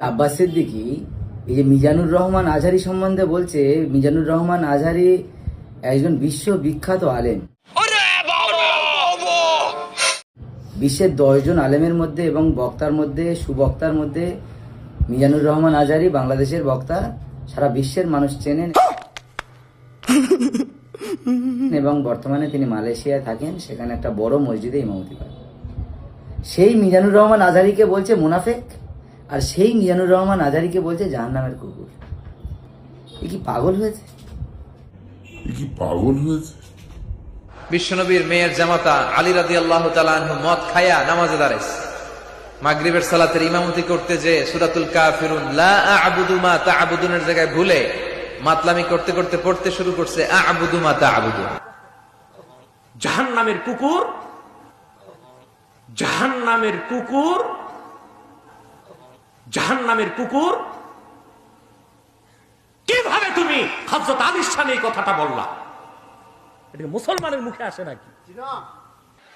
আব্বাস সিদ্দিকি এই যে মিজানুর রহমান আজহারি সম্বন্ধে বলছে মিজানুর রহমান আজহারি একজন বিশ্ববিখ্যাত আলেম। বিশ্বের দশজন আলেমের মধ্যে এবং বক্তার মধ্যে সুবক্তার মধ্যে মিজানুর রহমান আজহারি বাংলাদেশের বক্তা সারা বিশ্বের মানুষ চেনেন। এবং বর্তমানে তিনি মালয়েশিয়ায় থাকেন সেখানে একটা বড় মসজিদে ইমামতি করেন। সেই মিজানুর রহমান আজহারিকে বলছে মুনাফেক। আর সেই মিজানুর রহমান আজহারিকে বলছে জাহান্নামের কুকুর। এ কি পাগল হয়েছে? এ কি পাগল হয়েছে? বিশ্বনবীর মেয়ের জামাতা আলী রাদি আল্লাহ মদ খায়া নামাজে দাঁড়াইছে। মাগরিবের সালাতের ইমামতি করতে যে সুরাতুল কাফিরুন লা আবুদু মা তা আবুদুনের জায়গায় ভুলে মাতলামি করতে করতে পড়তে শুরু করছে আ আবুদু মা তা আবুদু জাহান নামের কুকুর? জাহান নামের কুকুর? জাহান নামের কুকুর? কীভাবে তুমি হজরত আলিস খান এই কথাটা বললা? এটা মুসলমানের মুখে আসে নাকি?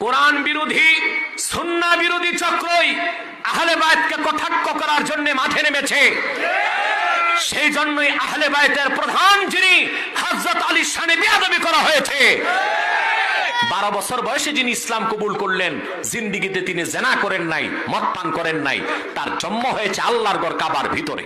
কোরআন বিরোধী সুন্না বিরোধী চক্রই আহলে বায়তকে কটাক্ষ করার জন্য মাঠে নেমেছে। সেই জন্যই আহলে বায়তের প্রধান যিনি হজরত আলী শানে বিয়াদবি করা হয়েছে। বারো বছর বয়সে যিনি ইসলাম কবুল করলেন, জিন্দিগিতে তিনি জেনা করেন নাই, মদ পান করেন নাই, তার জন্ম হয়েছে আল্লাহর গড় কাবার ভিতরে।